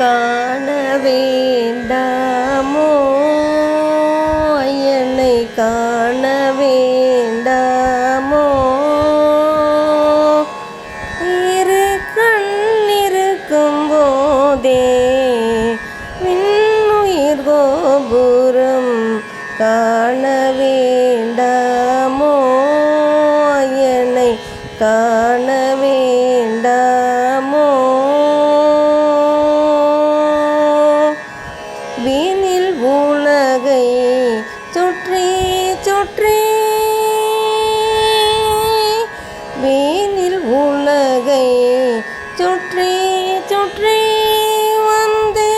காண வேண்டாமோ என்னை காண வேண்டாமோ இரு கண்ணிருக்கும் போதே விண்ணுயிர் கோபுரம் காண வேண்டாமோ என்னை காண விண்ணில் உலகை சுற்றி சுற்றி. வீணில் உலகை சுற்றி சுற்றி வந்து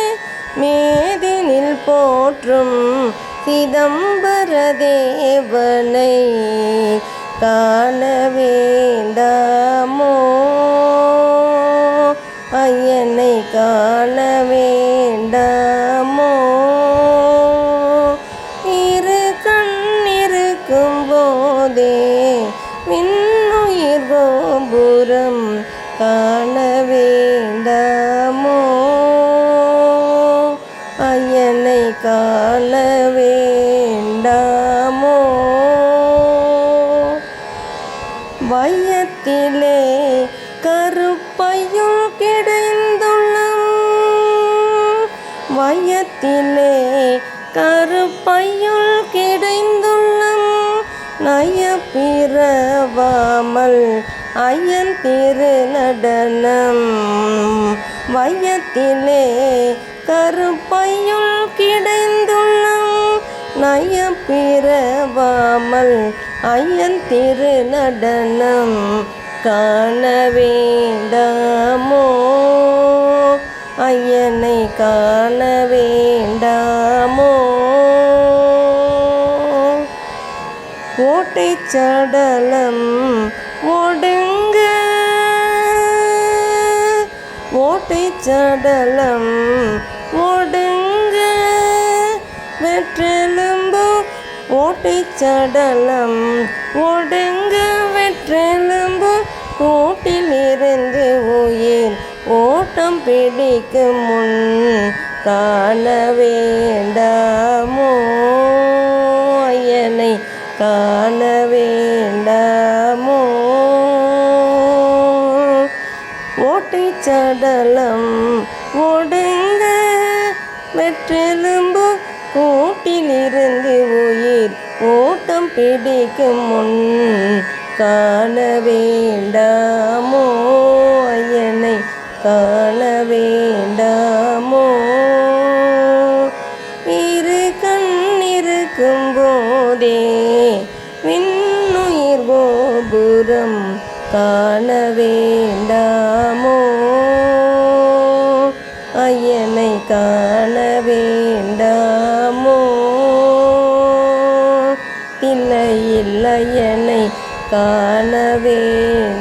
மேதினில் போற்றும் சிதம்பர தேவனை காண வேண்டாமோ? ஐயனை காண வேண்டாம். காண வேண்டாமோ ஐயனை காண வேண்டாமோ வையத்திலே கருப்பையுள் கிடைந்துள்ளம். வையத்திலே கருப்பையுள் கிடைந்துள்ளம். நய பிறவாமல் ஐயன் திரு நடனம். வையத்திலே கருப்பையுள் கிடைந்துள்ளம். நய பிறவாமல் ஐயன் திரு நடனம் காண வேண்டாமோ? ஐயனை காணவே ஓட்டை சடலம் ஒடுங்க. ஓட்டை சடலம் ஒடுங்க. வெற்றெலும்பு ஓட்டை சடலம் ஒடுங்க. வெற்றெலும்பு கூட்டிலிருந்து உயிர் ஓட்டம் பிடிக்கும் முன் காண வேண்டாம் காண வேண்டாமோ ஓட்டை சடலம் ஒடுங்க வெற்றெலும்பு கூட்டிலிருந்து உயிர் ஓட்டம் பிடிக்கும் முன் காண வேண்டாமோ ஐயனை காண வேண்டாமோ இரு கண் இருக்கும் போதே விண்ணுயிர் கோபுரம் காண வேண்டாமோ ஐயனை காண வேண்டாமோ இல்லை இல்லையனை காண வேண்டாமோ